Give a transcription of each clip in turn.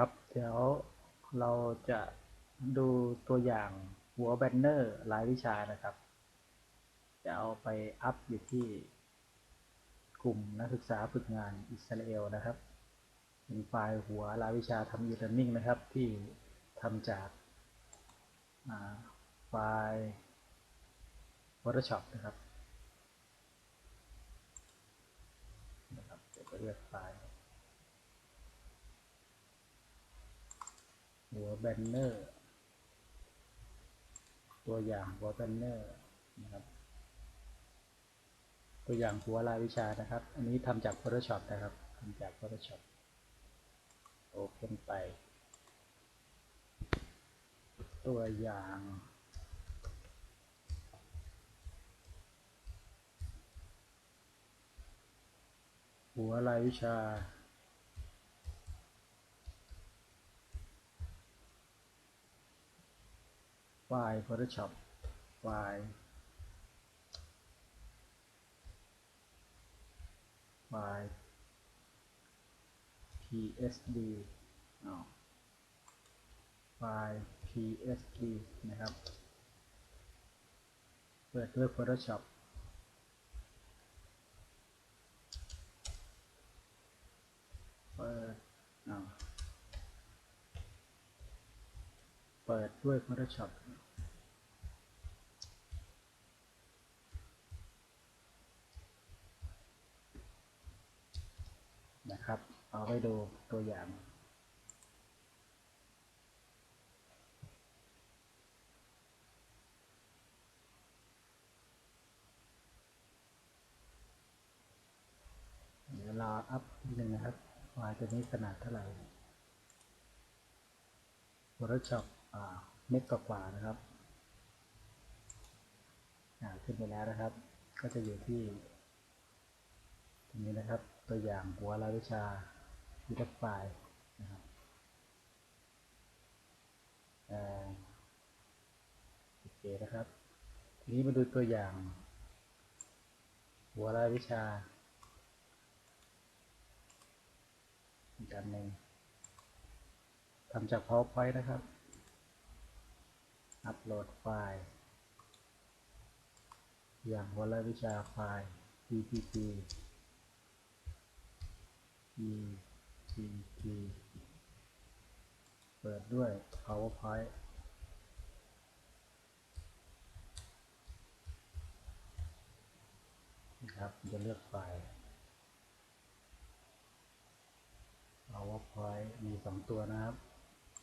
ครับ เดี๋ยวเราจะดูตัวอย่างหัวแบนเนอร์รายวิชานะครับ จะเอาไปอัพอยู่ที่กลุ่มนักศึกษาฝึกงานอิสราเอลนะครับ เป็นไฟล์หัวรายวิชาทำ e-learning นะครับ ที่ทำจากไฟล์ Photoshop นะครับนะครับ เดี๋ยวก็เลือกไฟล์ หัวแบนเนอร์ ตัวอย่างหัวแบนเนอร์นะครับ ตัวอย่างหัวรายวิชานะครับ อันนี้ทำจาก Photoshop นะครับทำจาก Photoshop โอเพนไป ตัวอย่างหัวรายวิชา ไฟล์ Photoshop ไฟล์ ไฟล์ PSD ไฟล์ PSD นะครับ เปิดด้วย Photoshop เปิดเปิดด้วย Photoshop นะครับ เอาไปดูตัวอย่างเดี๋ยวรออัพนิดนึงนะครับไฟล์ตัวนี้ขนาดเท่าไหร่ Photoshop อ่าเมกกว่านะครับขึ้นไปแล้วนะครับ ก็จะอยู่ที่ตรงนี้นะครับ ตัวอย่างหัวรายวิชา วิดีโอไฟล์นะครับโอเคนะครับ ทีนี้มาดูตัวอย่าง หัวรายวิชาอีกอันหนึ่งทำจาก PowerPoint นะครับ อัปโหลดไฟล์ อย่างหัวรายวิชาไฟล์ ppt ppt เปิดด้วย PowerPoint นะครับจะเลือกไฟล์ PowerPoint มีสองตัวนะครับ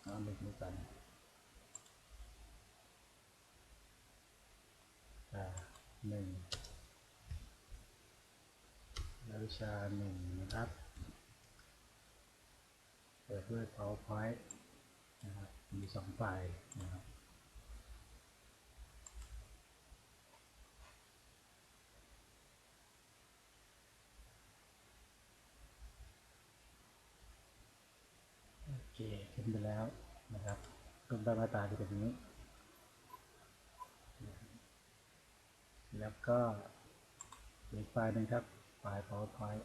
เอาหนึ่งนี้ก่อนอ่าหนึ่งแล้ววิชาหนึ่งนะครับ ปิดด้วย PowerPoint นะครับ มีสองไฟล์นะครับโอเคขึ้นไปแล้วนะครับรูปร่างหน้าตาจะเป็นอย่างนี้ แล้วก็อีกไฟล์หนึ่งครับ ไฟล์ PowerPoint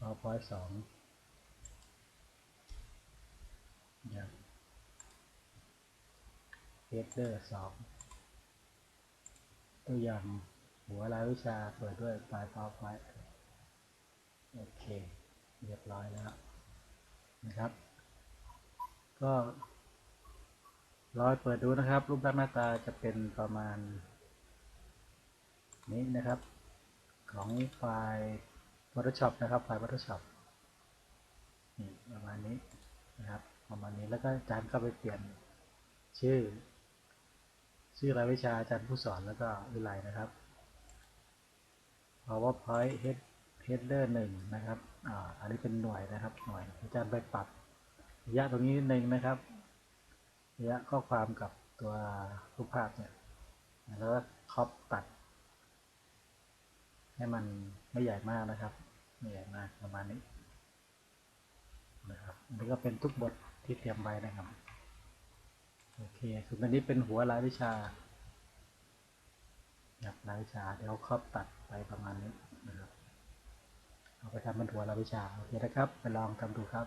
PowerPoint สองนะครับ Header สองตัวอย่างหัวรายวิชาเปิดด้วยไฟล์ PowerPoint โอเค เรียบร้อยแล้วนะครับ ก็ร้อยเปิดดูนะครับ รูปร่างหน้าตาจะเป็นประมาณนี้นะครับ ของไฟล์ Photoshop นะครับไฟล์ Photoshop นี่ประมาณนี้นะครับประมาณนี้แล้วก็อาจารย์ก็ไปเปลี่ยนชื่อ ชื่อรายวิชาอาจารย์ผู้สอนแล้วก็วิไลนะครับ PowerPoint Head header หนึ่งนะครับอ่าอันนี้เป็นหน่วยนะครับหน่วยอาจารย์ไปปรับระยะตรงนี้นิดนึงนะครับระยะข้อความกับตัวรูปภาพเนี่ยแล้วก็ครอปตัด ให้มันไม่ใหญ่มากนะครับ ไม่ใหญ่มากประมาณนี้นะครับนี่ก็เป็นทุกบทที่เตรียมไว้นะครับ โอเคส่วนอันนี้เป็นหัวรายวิชาครับรายวิชาเดี๋ยวครอบตัดไปประมาณนี้นะครับ เอาไปทำเป็นหัวรายวิชา โอเคนะครับ ไปลองทำดูครับ